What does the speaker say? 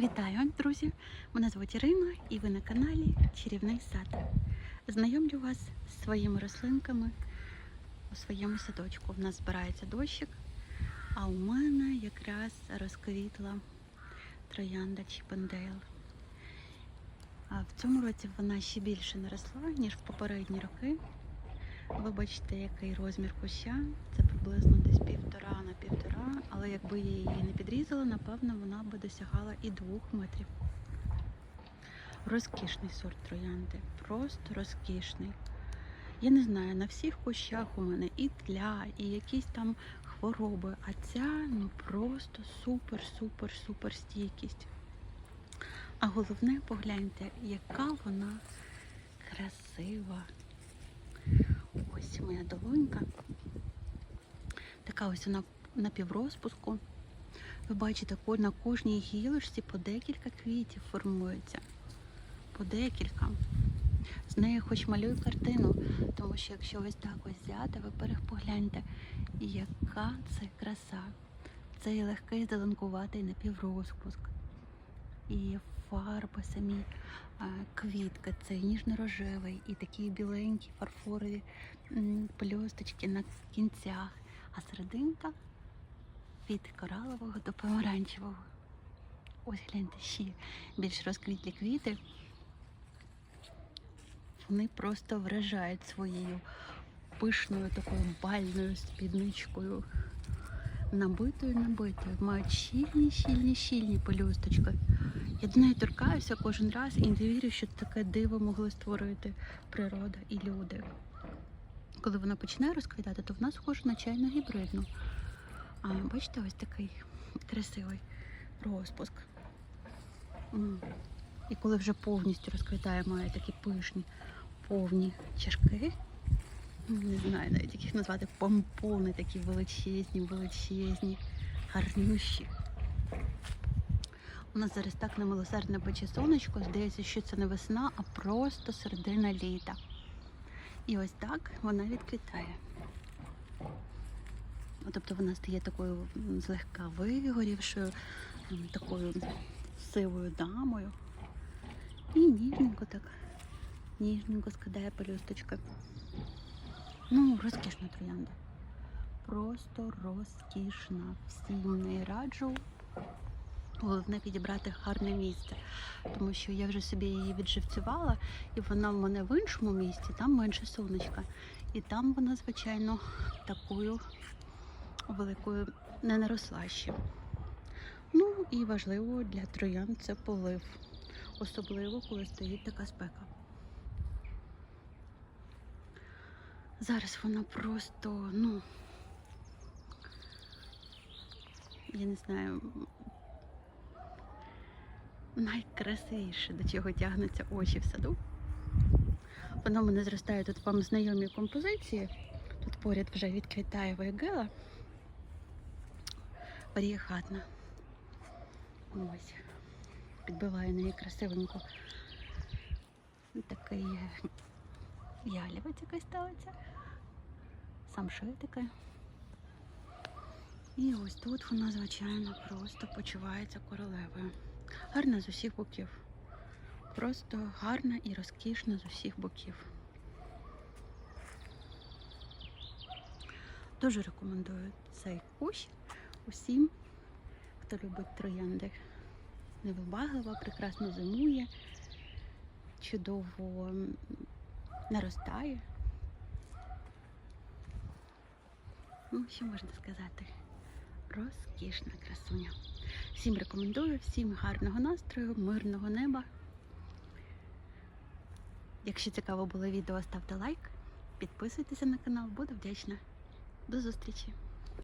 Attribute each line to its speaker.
Speaker 1: Вітаю, друзі! Мене звуть Ірина і ви на каналі Чарівний сад. Знайомлю вас з своїми рослинками у своєму садочку. У нас збирається дощик, а у мене якраз розквітла троянда Чіпендейл. В цьому році вона ще більше наросла, ніж в попередні роки. Ви бачите, який розмір куща. Це приблизно десь півтора на півтора, але якби я її не підрізала, напевно, вона би досягала і двох метрів. Розкішний сорт троянди, просто розкішний. Я не знаю, на всіх кущах у мене і тля, і якісь там хвороби, а ця ну просто супер, супер, супер стійкість. А головне, погляньте, яка вона красива. Ось моя долонька. Така ось вона на піврозпуску. Ви бачите, на кожній гілочці по декілька квітів формується. По декілька. З нею хоч малюю картину, тому що якщо ось так ось взяти, ви перех- погляньте, яка це краса. Цей легкий зеленкуватий напіврозпуск. І фарби самі, а, квітка, цей ніжно-рожевий і такі біленькі фарфорові м, пелюсточки на кінцях, а серединка від коралового до помаранчевого. Ось гляньте ще більш розквітлі квіти. Вони просто вражають своєю пишною такою бальною спідничкою. Набитою, набитою. Мають щільні, щільні, щільні пелюсточки. Я до неї торкаюся кожен раз і не вірю, що таке диво могли створити природа і люди. Коли вона починає розквітати, то вона схожа на чайну гібридну. А бачите, ось такий красивий розпуск. І коли вже повністю розквітає, має такі пишні, повні чашки. Не знаю навіть, як їх назвати, помпони такі величезні, величезні, гарнющі. У нас зараз так немилосердне пече сонечко, здається, що це не весна, а просто середина літа. І ось так вона відквітає. Ну, Тобто вона стає такою злегка вигорівшою, такою сивою дамою. І ніжненько так, ніжненько скидає пелюсточка. Ну, розкішна троянда. Просто розкішна. Всім неї раджу. Головне підібрати гарне місце, тому що я вже собі її відживцювала, і вона в мене в іншому місці, там менше сонечка. І там вона, звичайно, такою великою не наросла ще. Ну і важливо для троян це полив, особливо коли стоїть така спека. Зараз вона просто, ну, я не знаю, найкрасивіше, до чого тягнуться очі в саду. Воно мене зростає тут вам знайомі композиції. Тут поряд вже відквітає вайгела. Варієхатна. Ось. Підбиває неї красивенько. Такий ялівець якась ставиться. Сам таке. І ось тут вона, звичайно, просто почувається королевою. Гарна з усіх боків. Просто гарна і розкішна з усіх боків. Дуже рекомендую цей кущ усім, хто любить троянди. Невибаглива, прекрасно зимує, чудово наростає. Ну, що можна сказати? Розкішна красуня. Всім рекомендую, всім гарного настрою, мирного неба. Якщо цікаво було відео, ставте лайк, підписуйтеся на канал, буду вдячна. До зустрічі!